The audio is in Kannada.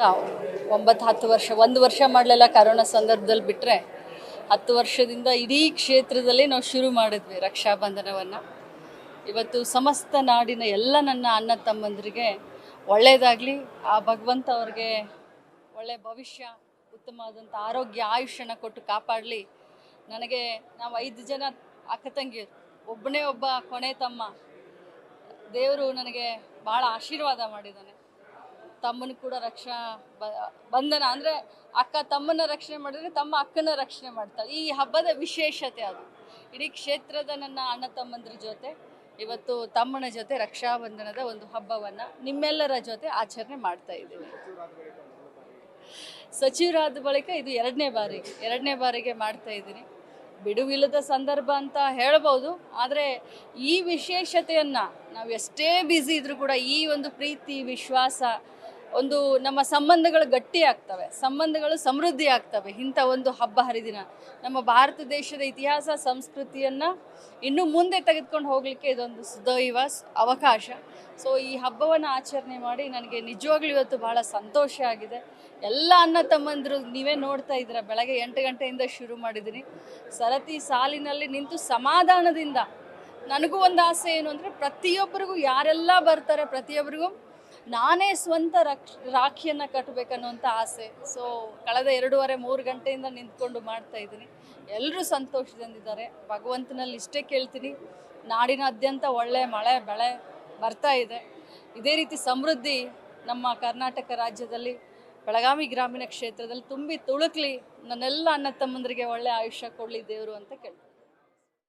ಒಂಬತ್ತು ಹತ್ತು ವರ್ಷ, ಒಂದು ವರ್ಷ ಮಾಡಲಿಲ್ಲ ಕರೋನಾ ಸಂದರ್ಭದಲ್ಲಿ ಬಿಟ್ಟರೆ ಹತ್ತು ವರ್ಷದಿಂದ ಇಡೀ ಕ್ಷೇತ್ರದಲ್ಲಿ ನಾವು ಶುರು ಮಾಡಿದ್ವಿ ರಕ್ಷಾಬಂಧನವನ್ನು ಇವತ್ತು ಸಮಸ್ತ ನಾಡಿನ ಎಲ್ಲ ನನ್ನ ಅಣ್ಣ ತಮ್ಮಂದರಿಗೆ ಒಳ್ಳೆಯದಾಗಲಿ ಆ ಭಗವಂತ ಅವ್ರಿಗೆ ಒಳ್ಳೆಯ ಭವಿಷ್ಯ ಉತ್ತಮವಾದಂಥ ಆರೋಗ್ಯ, ಆಯುಷ್ಯನ ಕೊಟ್ಟು ಕಾಪಾಡಲಿ. ನನಗೆ ನಾವು ಐದು ಜನ ಅಕ್ಕ ತಂಗಿಯರು ಒಬ್ಬನೇ ಒಬ್ಬ ಕೊನೆ ತಮ್ಮ. ದೇವರು ನನಗೆ ಭಾಳ ಆಶೀರ್ವಾದ ಮಾಡಿದ್ದಾನೆ ತಮ್ಮನ ಕೂಡ ರಕ್ಷಾ ಬ- ಬಂಧನ ಅಂದರೆ ಅಕ್ಕ ತಮ್ಮನ ರಕ್ಷಣೆ ಮಾಡಿದ್ರೆ ತಮ್ಮ ಅಕ್ಕನ ರಕ್ಷಣೆ ಮಾಡ್ತಾಳೆ. ಈ ಹಬ್ಬದ ವಿಶೇಷತೆ ಅದು. ಇಡೀ ಕ್ಷೇತ್ರದ ನನ್ನ ಅಣ್ಣ ತಮ್ಮಂದ್ರ ಜೊತೆ, ಇವತ್ತು ತಮ್ಮನ ಜೊತೆ ರಕ್ಷಾಬಂಧನದ ಒಂದು ಹಬ್ಬವನ್ನು ನಿಮ್ಮೆಲ್ಲರ ಜೊತೆ ಆಚರಣೆ ಮಾಡ್ತಾ ಇದ್ದೀವಿ ಸಚಿವರಾದ ಬಳಿಕ ಇದು ಎರಡನೇ ಬಾರಿಗೆ ಎರಡನೇ ಬಾರಿಗೆ ಮಾಡ್ತಾ ಇದ್ದೀನಿ. ಬಿಡುವಿಲ್ಲದ ಸಂದರ್ಭ ಅಂತ ಹೇಳ್ಬೋದು, ಆದರೆ ಈ ವಿಶೇಷತೆಯನ್ನು ನಾವು ಎಷ್ಟೇ ಬ್ಯುಸಿ ಇದ್ರೂ ಕೂಡ ಈ ಒಂದು ಪ್ರೀತಿ, ವಿಶ್ವಾಸ ಒಂದು ನಮ್ಮ ಸಂಬಂಧಗಳು ಗಟ್ಟಿ ಆಗ್ತವೆ, ಸಂಬಂಧಗಳು ಸಮೃದ್ಧಿ ಆಗ್ತವೆ. ಇಂಥ ಒಂದು ಹಬ್ಬ ಹರಿದಿನ ನಮ್ಮ ಭಾರತ ದೇಶದ ಇತಿಹಾಸ, ಸಂಸ್ಕೃತಿಯನ್ನು ಇನ್ನೂ ಮುಂದೆ ತೆಗೆದುಕೊಂಡು ಹೋಗಲಿಕ್ಕೆ ಇದೊಂದು ಸುದೈವ ಅವಕಾಶ. ಸೊ ಈ ಹಬ್ಬವನ್ನು ಆಚರಣೆ ಮಾಡಿ ನನಗೆ ನಿಜವಾಗ್ಲೂ ಇವತ್ತು ಭಾಳ ಸಂತೋಷ ಆಗಿದೆ. ಎಲ್ಲ ಅನ್ನ ತಮ್ಮಂದರು ನೀವೇ ನೋಡ್ತಾ ಇದ್ದೀರ, ಬೆಳಗ್ಗೆ ಎಂಟು ಗಂಟೆಯಿಂದ ಶುರು ಮಾಡಿದ್ದೀನಿ. ಸರತಿ ಸಾಲಿನಲ್ಲಿ ನಿಂತು ಸಮಾಧಾನದಿಂದ ನನಗೂ ಒಂದು ಆಸೆ ಏನು ಅಂದರೆ ಪ್ರತಿಯೊಬ್ಬರಿಗೂ ಯಾರೆಲ್ಲ ಬರ್ತಾರೆ, ಪ್ರತಿಯೊಬ್ಬರಿಗೂ ನಾನೇ ಸ್ವಂತ ರಕ್ಷ, ರಾಖಿಯನ್ನು ಕಟ್ಟಬೇಕನ್ನುವಂಥ ಆಸೆ. ಸೊ ಕಳೆದ ಎರಡೂವರೆ, ಮೂರು ಗಂಟೆಯಿಂದ ನಿಂತ್ಕೊಂಡು ಮಾಡ್ತಾ ಇದ್ದೀನಿ. ಎಲ್ಲರೂ ಸಂತೋಷದಿಂದಿದ್ದಾರೆ. ಭಗವಂತನಲ್ಲಿ ಇಷ್ಟೇ ಕೇಳ್ತೀನಿ. ನಾಡಿನಾದ್ಯಂತ ಒಳ್ಳೆ ಮಳೆ, ಬೆಳೆ ಬರ್ತಾ ಇದೆ. ಇದೇ ರೀತಿ ಸಮೃದ್ಧಿ ನಮ್ಮ ಕರ್ನಾಟಕ ರಾಜ್ಯದಲ್ಲಿ, ಬೆಳಗಾವಿ ಗ್ರಾಮೀಣ ಕ್ಷೇತ್ರದಲ್ಲಿ ತುಂಬಿ ತುಳುಕ್ಲಿ ನನ್ನೆಲ್ಲ ಅಣ್ಣ ತಮ್ಮಂದರಿಗೆ ಒಳ್ಳೆ ಆಯುಷ್ಯ ಕೊಡಲಿ ದೇವರು ಅಂತ ಕೇಳ್ತೀನಿ.